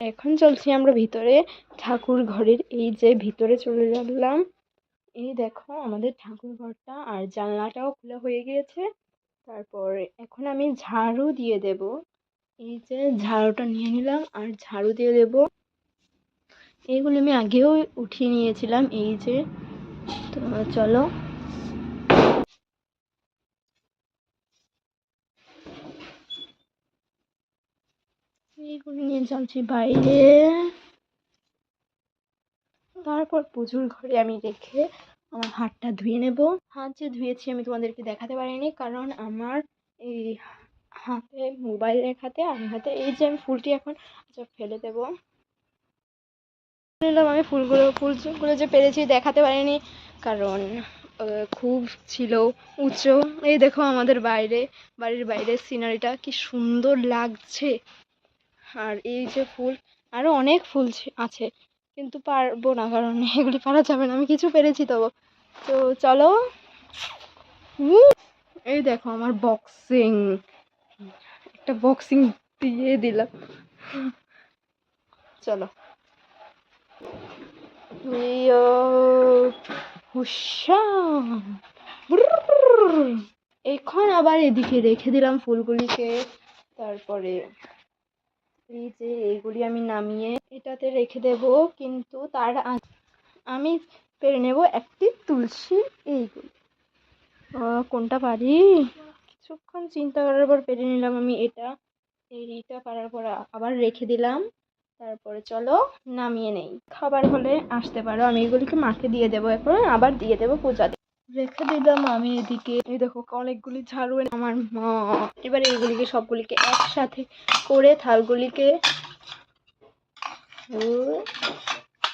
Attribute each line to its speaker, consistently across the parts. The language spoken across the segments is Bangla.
Speaker 1: এখন চলছি আমরা ভিতরে ঠাকুর ঘরের এই যে ভিতরে চলে গেলাম। এই দেখো আমাদের ঠাকুর ঘরটা আর জানলাটাও খোলা হয়ে গিয়েছে। তারপর এখন আমি ঝাড়ু দিয়ে দেব। এই যে ঝাড়ুটা নিয়ে নিলাম আর ঝাড়ু দিয়ে দেব। এইগুলো আমি আগেও উঠিয়ে নিয়েছিলাম, এই যে। তো চলো। নিয়ে চলছি বাইরে তারপর পুজোর ঘরে আমি রেখে আমার হাতটা ধুয়ে নেব। হাত যে ধুয়েছি আমি তোমাদেরকে দেখাতে পারিনি, কারণ আমার এই হাতে মোবাইল রেখাতে আমি হাতে, এই যে আমি ফুলটি এখন আচ্ছা ফেলে দেবো। নিলাম আমি ফুলগুলো ফুলগুলো যে পেরেছি দেখাতে পারিনি, কারণ খুব ছিল উঁচু এই দেখো আমাদের বাইরে, বাড়ির বাইরের সিনারিটা কি সুন্দর লাগছে। আর এই যে ফুল আরও অনেক ফুল আছে। কিন্তু পারব না, কারণ এগুলি পারা যাবে না, আমি কিছু পেরেছি তবু। তো চলো। এই দেখো আমার বক্সিং একটা বক্সিং দিয়ে দিলাম। চলো। এখন আবার এদিকে রেখে দিলাম ফুলগুলিকে। তারপরে যে এইগুলি আমি নামিয়ে এটাতে রেখে দেব, কিন্তু তার আমি পেরে নেব একটি তুলসী এইগুলি। কোনটা পারি? কিছুক্ষণ চিন্তা করার পর পেরে নিলাম আমি এটা। এইটা পারার পর আবার রেখে দিলাম। তারপরে চলো নামিয়ে নেই। খাবার হলে আসতে পারো। আমি এগুলিকে মাকে দিয়ে দেবো এখন। আবার দিয়ে দেবো পূজাতে। রেখে দিলাম আমি এদিকে। এই দেখো, অনেকগুলি ঝাড়ু আমার মা। এবার এইগুলিকে সবগুলিকে একসাথে করে থালগুলিকে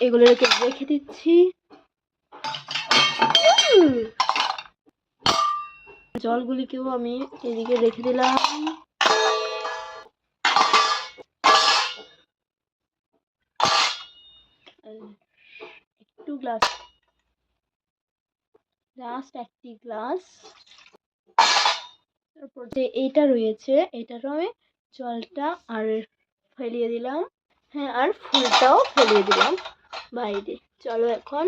Speaker 1: এগুলোকে রেখে দিচ্ছি। জলগুলিকেও আমি এদিকে রেখে দিলাম। একটু গ্লাস লাস্ট একটি গ্লাস তারপর যে এইটা রয়েছে, এটারও আমি জলটা আর ফেলিয়ে দিলাম। হ্যাঁ আর ফুলটাও ফেলিয়ে দিলাম বাইরে চলো এখন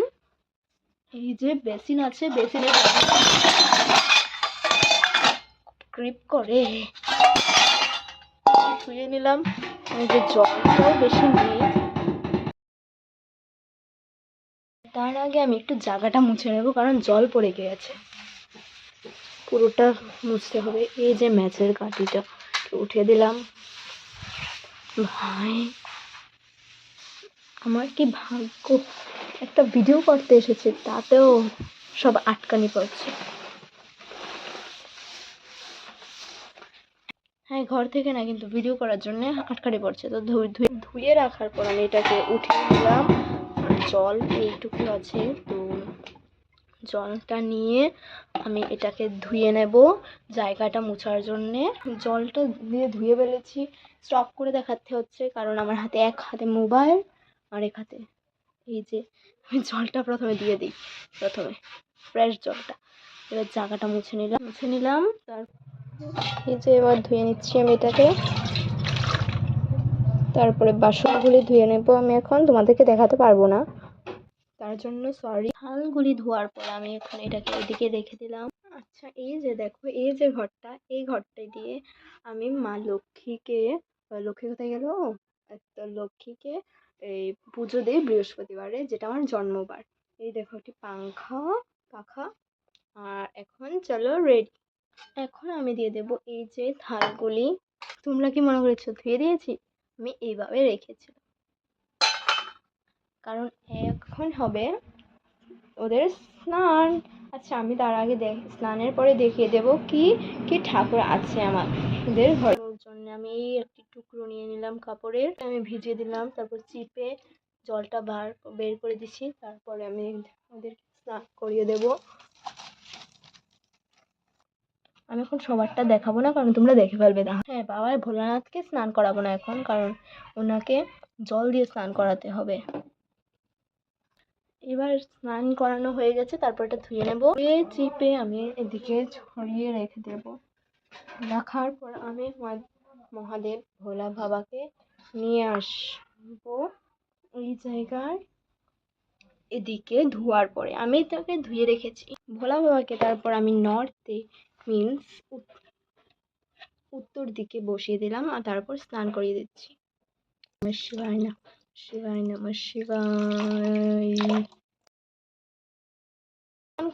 Speaker 1: এই যে বেসিন আছে, বেসিনে ক্রিপ করে ধুয়ে নিলাম। যে জলটাও বেশি নেই। তার আগে আমি একটু জায়গাটা মুছে নেব, কারণ জল পড়ে গিয়েছে। পুরোটা মুছতে হবে। এই যে ম্যাচের কাঠিটা উঠিয়ে দিলাম। ভাই, আমার কি ভাগ্য? একটা ভিডিও করতে এসেছে, তাতেও সব আটকানি পড়ছে। হ্যাঁ ঘর থেকে না কিন্তু ভিডিও করার জন্য আটকানি পড়ছে। তো ধুয়ে রাখার পর আমি এটাকে উঠিয়ে আর জল এইটুকু আছে, তো জলটা নিয়ে আমি এটাকে ধুয়ে নেব জায়গাটা মোছার জন্যে। জলটা দিয়ে ধুয়ে ফেলেছি। স্টপ করে দেখাতে হচ্ছে, কারণ আমার হাতে এক হাতে মোবাইল আর এক হাতে এই যে আমি জলটা প্রথমে দিয়ে দিই, প্রথমে ফ্রেশ জলটা। এবার জায়গাটা মুছে নিলাম মুছে নিলাম, তার এই যে এবার ধুয়ে নিচ্ছি আমি এটাকে। তারপরে বাসনগুলি ধুয়ে নেব আমি এখন, তোমাদেরকে দেখাতে পারব না। তার জন্য সরি থালগুলি ধোয়ার পর আমি এখন এটাকে এদিকে রেখে দিলাম। আচ্ছা এই যে দেখো, এই যে ঘরটা, এই ঘরটা দিয়ে আমি মা লক্ষ্মীকে লক্ষ্মী কোথায় গেল? তো লক্ষ্মীকে এই পুজো দিই বৃহস্পতিবারে, যেটা আমার জন্মবার। এই দেখো, একটি পাংখা, পাখা। আর এখন চলো রেডি এখন আমি দিয়ে দেব এই যে থালগুলি। তোমরা কি মনে করেছ, ধুয়ে দিয়েছি? আমি এইভাবে রেখেছিলাম। কারণ এখন হবে ওদের স্নান। আচ্ছা আমি তার আগে দেখ, স্নানের পরে দেখিয়ে দেব কি কি ঠাকুর আছে আমাদের ঘরের জন্য আমি এই একটি টুকরো নিয়ে নিলাম কাপড়ের। আমি ভিজিয়ে দিলাম, তারপর চিপে জলটা বার, বের করে দিছি। তারপরে আমি ওদের স্নান করিয়ে দেব। আমি এখন সবারটা দেখাবো না, কারণ তোমরা দেখে ফেলবে না। হ্যাঁ বাবা, ভোলানাথকে স্নান করাবো না এখন, কারণ ওনাকে জল দিয়ে স্নান করাতে হবে। এবার স্নান করানো হয়ে গেছে, তারপর এটা ধুয়ে নেব। ধুয়ে, চিপে আমি এদিকে ছড়িয়ে রেখে দেব। রাখার পর আমি মহাদেব ভোলা বাবাকে নিয়ে আস ধুবো এই জায়গায়। এদিকে ধোয়ার পরে আমি তাকে ধুয়ে রেখেছি। ভোলা বাবাকে তারপর আমি নর্থে মিন্স উত্তর দিকে বসিয়ে দিলাম আর তারপর স্নান করিয়ে দিচ্ছি। না। শিবায় নমঃ শিবায়।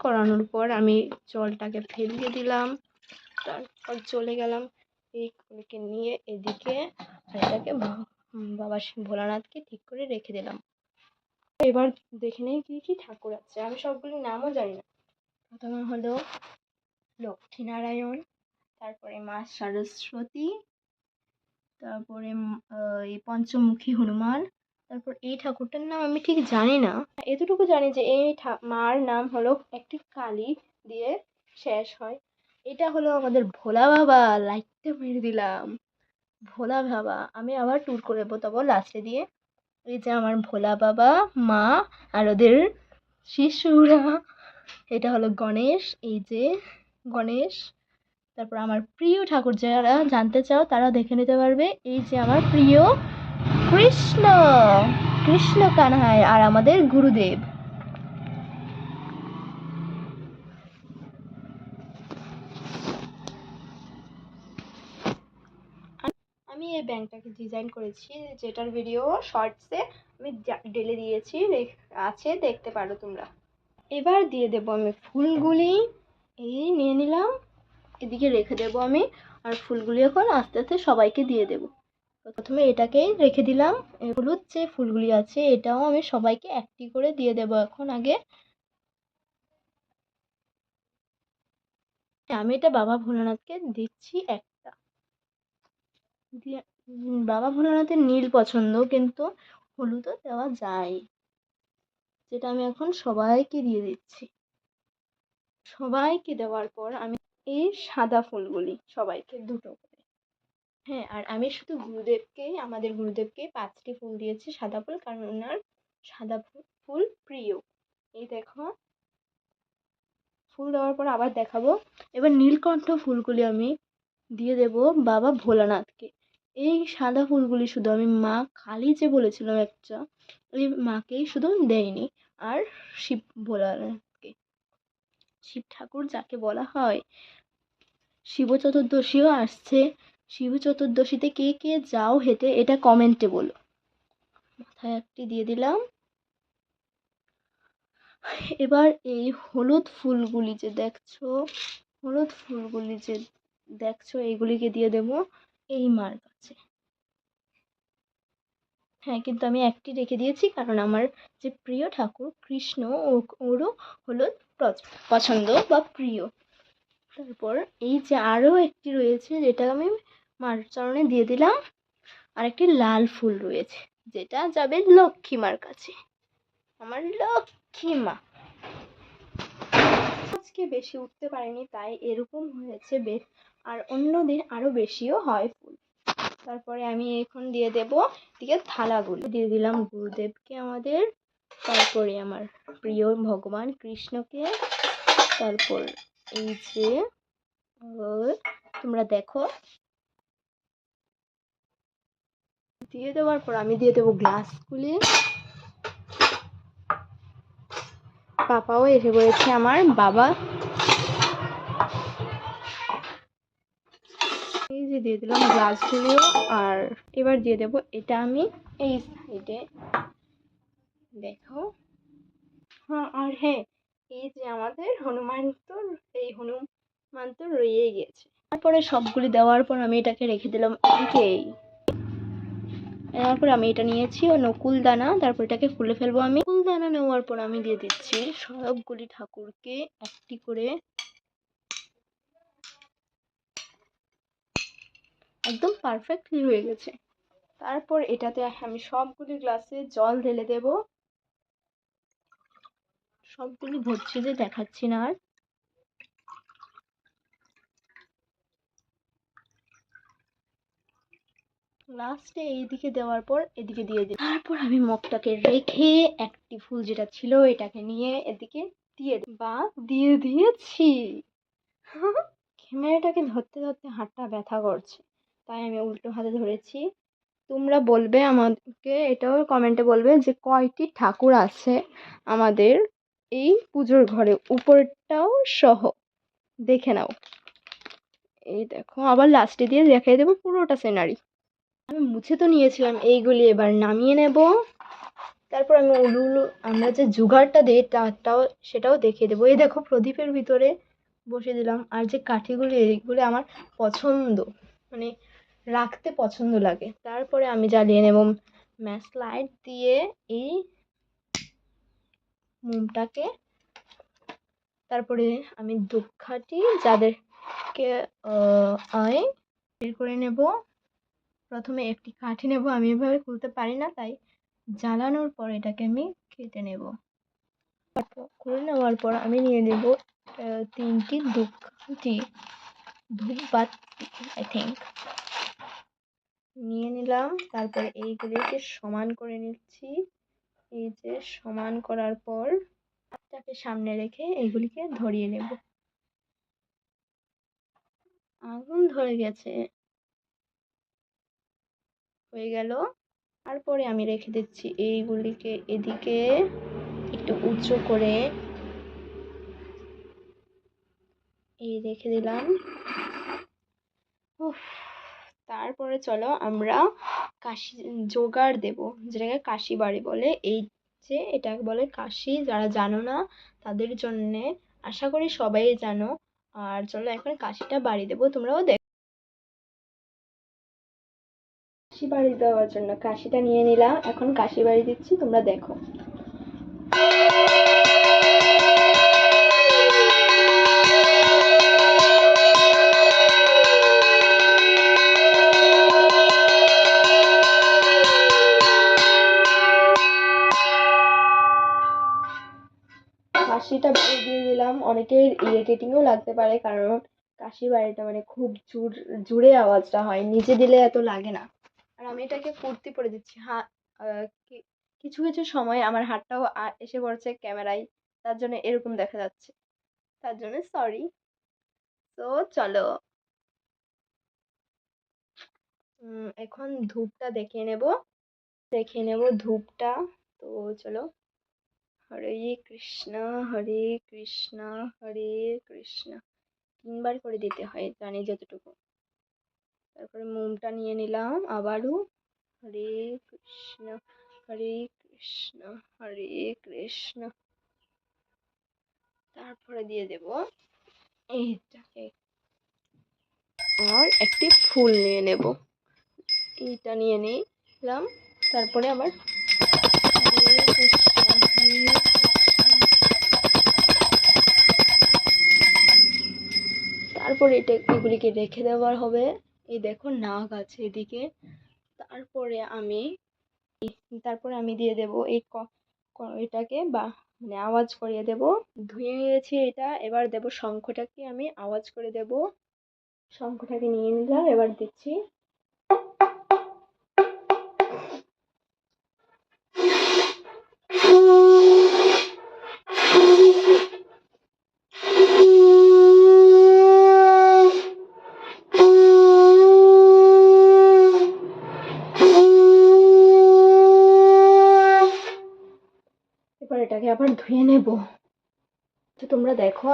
Speaker 1: করানোর পর আমি জলটাকে ফেলিয়ে দিলাম, তারপর চলে গেলাম এই ফুলকে নিয়ে এদিকে এটাকে বাবা ভোলানাথকে ঠিক করে রেখে দিলাম। এবার দেখে নেই কি কি ঠাকুর আছে, আমি সবগুলির নামও জানি না। প্রথমে হলো লক্ষ্মীনারায়ণ, তারপরে মা সরস্বতী, তারপরে এই পঞ্চমুখী হনুমান তারপর এই ঠাকুরটার নাম আমি ঠিক জানি না এতটুকু জানি যে এই মার নাম হলো একটি কালী দিয়ে শেষ হয়। এটা হলো আমাদের ভোলা বাবা লাইটটা মেরে দিলাম। ভোলা বাবা, আমি আবার ট্যুর করে দেবো তবে লাস্টে দিয়ে। এই যে আমার ভোলা বাবা, মা আর ওদের শিশুরা। এটা হলো গণেশ, এই যে গণেশ। তারপর আমার প্রিয় ঠাকুর যারা জানতে চাও তারা দেখে নিতে পারবে। এই যে আমার প্রিয় কৃষ্ণ। কৃষ্ণ কানহাই আর আমাদের গুরুদেব। আমি এই ব্যাংকটাকে ডিজাইন করেছি, যেটার ভিডিও শর্টসে আমি ডেলে দিয়েছি। আছে, দেখতে পারো তোমরা। এবার দিয়ে দেবো আমি ফুলগুলি। এই নিয়ে নিলাম। এদিকে রেখে দেবো আমি। আর ফুলগুলি এখন আস্তে আস্তে সবাইকে দিয়ে দেবো। প্রথমে এটাকেই রেখে দিলাম। হলুদ যে ফুলগুলি আছে, এটাও আমি সবাইকে একটি করে দিয়ে দেবো এখন আগে। আমি এটা বাবা ভোলানাথকে দিচ্ছি একটা। দিয়ে বাবা ভোলানাথের নীল পছন্দ, কিন্তু হলুদও দেওয়া যায়। যেটা আমি এখন সবাইকে দিয়ে দিচ্ছি। সবাইকে দেওয়ার পর আমি এই সাদা ফুলগুলি সবাইকে দুটো করে হ্যাঁ আর আমি শুধু গুরুদেবকেই, আমাদের গুরুদেবকে পাঁচটি ফুল দিয়েছি, সাদা ফুল, কারণ ওনার সাদা ফুল প্রিয়। এই দেখো। ফুল দেওয়ার পর আবার দেখাবো। এবার নীলকণ্ঠ ফুলগুলি আমি দিয়ে দেব বাবা ভোলানাথকে। এই সাদা ফুলগুলি শুধু আমি মা কালী যে বলেছিলাম একটা, ওই মাকেই শুধু দেয়নি, আর শিব ভোলানাথকে। শিব ঠাকুর যাকে বলা হয়, শিব চতুর্দশীও আসছে। শিব চতুর্দশীতে কে কে যাও হেঁটে এটা কমেন্টে বলো। মাথায় একটি দিয়ে দিলাম। এবার এই হলুদ ফুলগুলি যে দেখছ, হলুদ ফুলগুলি যে দেখছ, এইগুলিকে দিয়ে দেব এই মার কাছে। হ্যাঁ কিন্তু আমি একটি রেখে দিয়েছি কারণ আমার যে প্রিয় ঠাকুর কৃষ্ণ ওরও হলুদ পছন্দ বা প্রিয়। তারপর এই যে আরও একটি রয়েছে যেটা আমি মার চরণে দিয়ে দিলাম আর একটি লাল ফুল রয়েছে, যেটা যাবে লক্ষ্মী মার কাছে। আমার লক্ষ্মী মা। আজকে বেশি উঠতে পারিনি, তাই এরকম হয়েছে বেশ, আর অন্য দিন আরও বেশিও হয় ফুল। তারপরে আমি এখন দিয়ে দেব দিকে থালাগুলো। দিয়ে দিলাম গুরুদেবকে আমাদের, তারপরে আমার প্রিয় ভগবান কৃষ্ণকে, তারপর এই যে তোমরা দেখো। দিয়ে দেওয়ার পর আমি দিয়ে দেবো গ্লাসগুলি পাপাও এসে পড়েছে আমার বাবা। এই যে দিয়ে দিলাম গ্লাসগুলিও আর এবার দিয়ে দেবো এটা আমি এই সাইডে দেখো। হ্যাঁ আর হ্যাঁ এই যে আমাদের হনুমান তো, এই হনুমান তো রয়েই গেছে। তারপরে সবগুলি দেওয়ার পর আমি এটাকে রেখে দিলাম এদিকেই। তারপর আমি এটা নিয়েছি ও নকুল দানা, তারপর এটাকে খুলে ফেলব আমি। নকুল দানা নেওয়ার পর আমি দিয়ে দিচ্ছি সবগুলি ঠাকুরকে একটি করে। একদম পারফেক্টলি হয়ে গেছে। তারপর এটাতে আমি সবগুলি গ্লাসে জল ঢেলে দেব। সবগুলি ভরছি যে দেখাচ্ছি না আর। লাস্টে এইদিকে দেওয়ার পর এদিকে দিয়ে দিই। তারপর আমি মগটাকে রেখে একটি ফুল যেটা ছিল এটাকে নিয়ে এদিকে দিয়ে। বা দিয়ে দিয়েছি। ক্যামেরাটাকে ধরতে ধরতে হাতটা ব্যথা করছে। তাই আমি উল্টো হাতে ধরেছি। তোমরা বলবে আমাকে, এটাও কমেন্টে বলবে যে কয়টি ঠাকুর আছে আমাদের এই পুজোর ঘরে উপরটাও সহ। দেখে নাও। এই দেখো, আবার লাস্টে দিয়ে দেখিয়ে দেবো পুরোটা সিনারি আমি মুছে তো নিয়েছিলাম, এইগুলি এবার নামিয়ে নেব। তারপর আমি উলু উলু আমরা যে জোগাড়টা দিই তারটাও, সেটাও দেখিয়ে দেবো। এই দেখো, প্রদীপের ভিতরে বসে দিলাম। আর যে কাঠিগুলি, এইগুলি আমার পছন্দ মানে রাখতে পছন্দ লাগে। তারপরে আমি জ্বালিয়ে নেব ম্যাচ লাইট দিয়ে এই মোমটাকে। তারপরে আমি দুঃখাটি যাদেরকে আয়, বের করে নেব। প্রথমে একটি কাঠি নেব, আমি এভাবে খুলতে পারি না, তাই জ্বালানোর পর এটাকে আমি কেটে নেব। খুলে নেওয়ার পর আমি নিয়ে নেব তিনটি দুঃখটি ধূপবাতি আই থিঙ্ক নিয়ে নিলাম, তারপরে এইগুলিকে সমান করে নিচ্ছি। এই যে সমান করার পর হাতটাকে সামনে রেখে এগুলিকে ধরিয়ে নেব। আগুন ধরে গেছে। হয়ে গেল। তারপরে আমি রেখে দিচ্ছি এইগুলিকে এদিকে একটু উঁচু করে। এই রেখে দিলাম। উফ তারপরে চলো আমরা কাশি জোগাড় দেব, যেটাকে কাশি বাড়ি বলে। এই যে এটাকে বলে কাশি, যারা জানো না তাদের জন্যে আশা করি সবাই জানো। আর চলো এখন কাশিটা বাড়ি দেবো, তোমরাও দেখ। কাশি বাড়ি দেওয়ার জন্য কাশিটা নিয়ে নিলাম, এখন কাশি বাড়ি দিচ্ছি, তোমরা দেখো। অনেকের ইরিটেটিংও লাগতে পারে, কারণ কাশি বাড়িটা মানে খুব জোর, জোরে আওয়াজটা হয়, নিজে দিলে এত লাগে না। আর আমি এটাকে কুর্তি পরে দিচ্ছি, হা কিছু কিছু সময় আমার হাতটাও এসে পড়ছে ক্যামেরায়, তার জন্য এরকম দেখা যাচ্ছে। তার জন্য সরি তো চলো। এখন ধূপটা দেখে নেব। দেখে নেব ধূপটা। তো চলো। হরে কৃষ্ণ হরে কৃষ্ণ হরে কৃষ্ণ। তিনবার করে দিতে হয়, জানি যতটুকু। তারপরে মোমটা নিয়ে নিলাম, আবারও হরে কৃষ্ণ হরে কৃষ্ণ হরে কৃষ্ণ। তারপরে দিয়ে দেব এইটাকে। আর একটি ফুল নিয়ে নেব। এইটা নিয়ে নিলাম। তারপরে আবার হরে কৃষ্ণ তারপরে এটা এগুলিকে রেখে দেওয়ার হবে। এই দেখো নাক আছে এদিকে। তারপরে আমি তারপরে আমি দিয়ে দেব এই এটাকে বা মানে আওয়াজ করিয়ে দেব। ধুয়ে নিয়েছি এটা, এবার দেব শঙ্খটাকে আমি আওয়াজ করে দেব। শঙ্খটাকে নিয়ে নিলাম, এবার দিচ্ছি।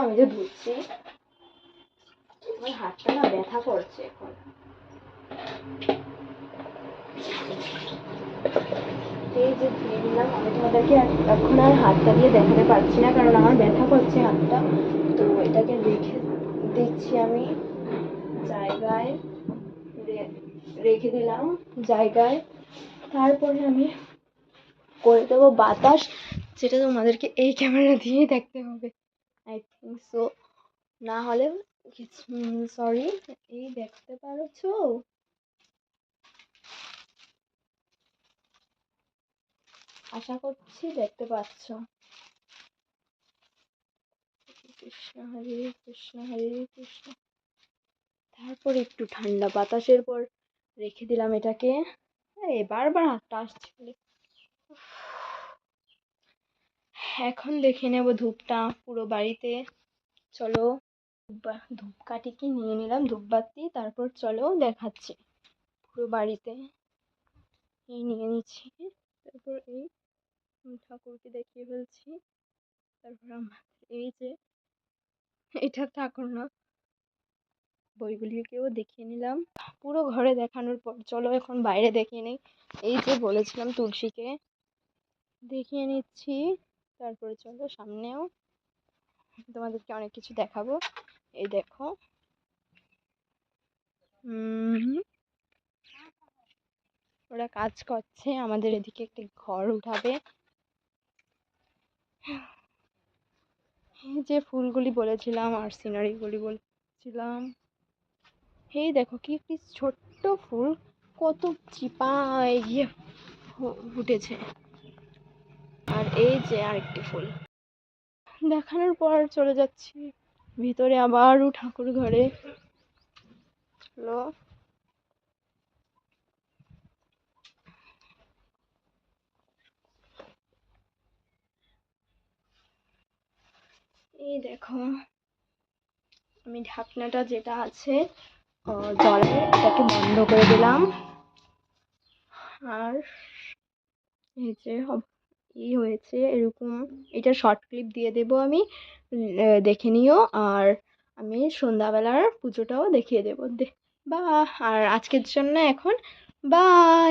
Speaker 1: আমি যে ধুচ্ছি আমার হাতটা না ব্যথা করছে এখন। এই যে ধুয়ে নিলাম আমি তোমাদেরকে এখন আর হাতটা দিয়ে দেখাতে পারছি না, কারণ আমার ব্যথা করছে হাতটা। তো এটাকে রেখে দিচ্ছি আমি জায়গায় রেখে দিলাম জায়গায়। তারপরে আমি করে দেবো বাতাস, যেটা তোমাদেরকে এই ক্যামেরা দিয়েই দেখতে হবে। সো না হলে সরি এই দেখতে পারছ? আশা করছি দেখতে পাচ্ছ। কৃষ্ণ হরে কৃষ্ণ হরে, কৃষ্ণ। তারপর একটু ঠান্ডা বাতাসের পর রেখে দিলাম এটাকে। বারবার হাতটা আসছে। এখন দেখে নেব ধূপটা পুরো বাড়িতে। চলো ধূপকাঠিকে নিয়ে নিলাম, ধূপবাতি, তারপর চলো দেখাচ্ছি পুরো বাড়িতে। এই নিয়ে নিচ্ছি, তারপর এই ঠাকুরকে দেখিয়ে ফেলছি। তারপর আমার এই যে, এটা ঠাকুর না, বইগুলিকেও দেখিয়ে নিলাম। পুরো ঘরে দেখানোর পর, চলো এখন বাইরে দেখিয়ে নিই। এই যে বলেছিলাম তুলসীকে, দেখিয়ে নিচ্ছি। তারপরে চলো সামনেও তোমাদেরকে অনেক কিছু দেখাবো। এই দেখো। ওরা কাজ করছে, আমাদের এদিকে একটি ঘর উঠাবে। যে ফুলগুলি বলেছিলাম আর সিনারিগুলি বলছিলাম। এই দেখো কি একটি ছোট্ট ফুল, কত চিপায় গিয়ে ফুটেছে এই যে আরেকটি ফুল। দেখানোর পর চলে যাচ্ছি। ভিতরে আবারও ঠাকুর ঘরে। হলো। এই দেখো, আমি ঢাকনাটা যেটা আছে জলের এটাকে বন্ধ করে দিলাম। আর এই যে ই হয়েছে, এরকম। এটা শর্ট ক্লিপ দিয়ে দেবো আমি। দেখে নিও। আর আমি সন্ধ্যাবেলার পুজোটাও দেখিয়ে দেবো। বা আর আজকের জন্য এখন, বাই!